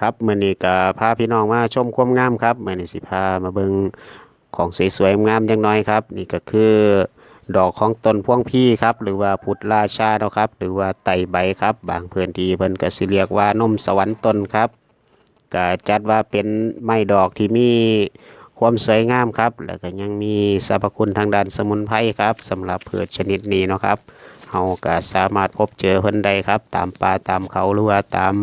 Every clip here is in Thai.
ครับมื่อนี้ก็พาพี่น้องมาชมความงามครับมื่อนี้สิพามาเบิ่งของสวยๆงามยังน้อยครับ นี่ก็คือดอกของต้นพ่วงพี่ครับ หรือว่าพุทธราชาเนาะครับ หรือว่าไตใบครับ บางพื้นที่เพิ่นก็สิเรียกว่านมสวรรค์ต้นครับก็จัดว่าเป็นไม้ดอกที่มี ความสวยงามครับ แล้วก็ยังมีสรรพคุณทางด้านสมุนไพรครับสำหรับพืชชนิดนี้เนาะครับเฮาก็สามารถพบเจอเพิ่นได้ครับ ตามป่าตามเขาหรือว่าตาม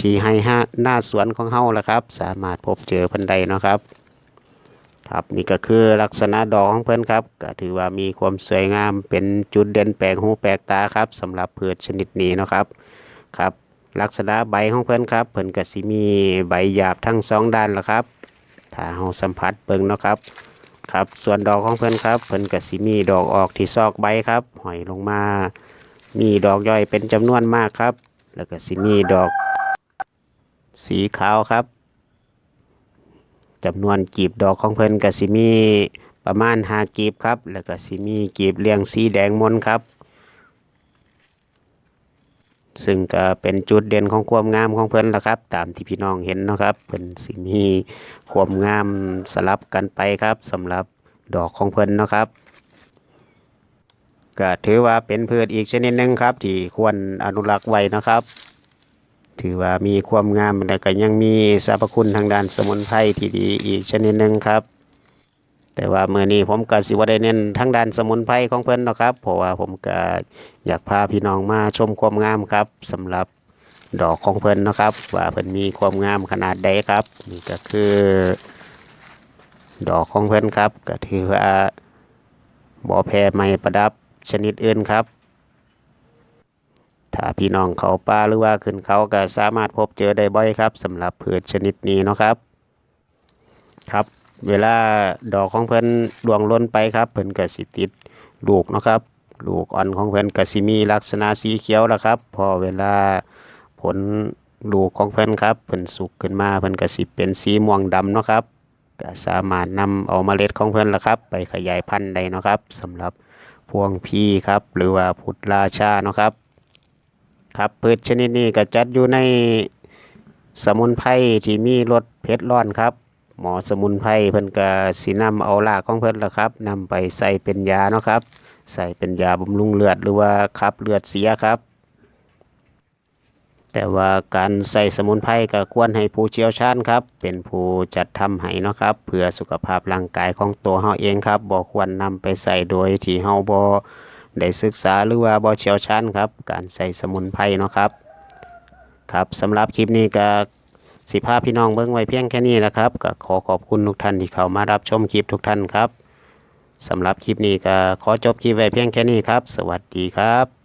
ที่ให้หาหน้าสวนของเฮาละครับ สามารถพบเจอเพิ่นได้เนาะครับ ครับนี่ก็คือลักษณะดอกของเพิ่นครับ ก็ถือว่ามีความสวยงามเป็นจุดเด่นแปลกหูแปลกตาครับสำหรับพืชชนิดนี้เนาะครับครับ ลักษณะใบของเพิ่นครับ เพิ่นก็สิมีใบหยาบทั้งสองด้านละครับ ถ้าเฮาสัมผัสเบิ่งเนาะครับครับส่วนดอกของเพิ่นครับเพิ่นก็สิมีดอกออกที่ซอกใบครับห้อยลงมา มีดอกย่อยเป็นจำนวนมากครับ แล้วก็สิมีดอกสีขาวครับจำนวนกีบดอกของเพิ่นก็สิมีประมาณห้ากีบครับ แล้วก็สิมีกีบเรียงสีแดงมนครับ ซึ่งก็เป็นจุดเด่นของความงามของเพิ่นละครับ ตามที่พี่น้องเห็นนะครับเพิ่นสิมีความงามสลับกันไปครับสำหรับดอกของเพิ่นนะครับก็ถือว่าเป็นพืชอีกชนิดหนึ่งครับ ที่ควรอนุรักษ์ไว้นะครับ ถือว่ามีความงามและก็ยังมีสรรพคุณทางด้านสมุนไพรที่ดีอีกชนิดหนึ่งครับ แต่ว่าเมื่อนี้ผมก็สิว่าได้เน้นทางด้านสมุนไพรของเพิ่นเนาะครับ เพราะว่าผมก็อยากพาพี่น้องมาชมความงามครับสำหรับดอกของเพิ่นเนาะครับ ว่าเพิ่นมีความงามขนาดใดครับ นี่ก็คือ ดอกของเพิ่นครับ ก็ถือว่าบ่แพ้ไม้ประดับชนิดอื่นครับถ้าพี่น้องเขาป่าหรือว่าขึ้นเขาก็สามารถพบเจอได้บ่อยครับสำหรับพืชชนิดนี้เนาะครับ ครับ เวลาดอกของเพิ่นดวงล้นไปครับ เพิ่นก็สิติดลูกนะครับ ลูกอ่อนของเพิ่นก็สิมีลักษณะสีเขียวแล้วครับ พอเวลาผลลูกของเพิ่นครับเพิ่นสุกขึ้นมาเพิ่นก็สิเป็นสีม่วงดำเนาะครับก็สามารถนำเอาเมล็ดของเพิ่นละครับ ไปขยายพันธุ์ได้เนาะครับสำหรับพวงพี่ครับ หรือว่าพุทธราชาเนาะครับ ครับพืชชนิดนี้ก็จัดอยู่ในสมุนไพรที่มีรสเผ็ดร้อนครับ หมอสมุนไพรเพิ่นก็สินำเอารากของเพิ่นละครับนำไปใส่เป็นยาเนาะครับ ใส่เป็นยาบำรุงเลือดหรือว่าขับเลือดเสียครับ แต่ว่าการใส่สมุนไพรก็ควรให้ผู้เชี่ยวชาญครับ เป็นผู้จัดทำให้เนาะครับ เพื่อสุขภาพร่างกายของตัวเฮาเองครับบ่ควรนำไปใส่โดยที่เฮาบ่ได้ศึกษาหรือว่าบ่เชี่ยวชาญครับ การใส่สมุนไพรเนาะครับ ครับสำหรับคลิปนี้ก็ สิภาพี่น้องเบิ้งไว้เพียงแค่นี้นะครับก็ขอขอบคุณทุกท่านที่เข้ามารับชมคลิปทุกท่านครับสำหรับคลิปนี้ก็ขอจบคลิปไว้เพียงแค่นี้ครับ สวัสดีครับ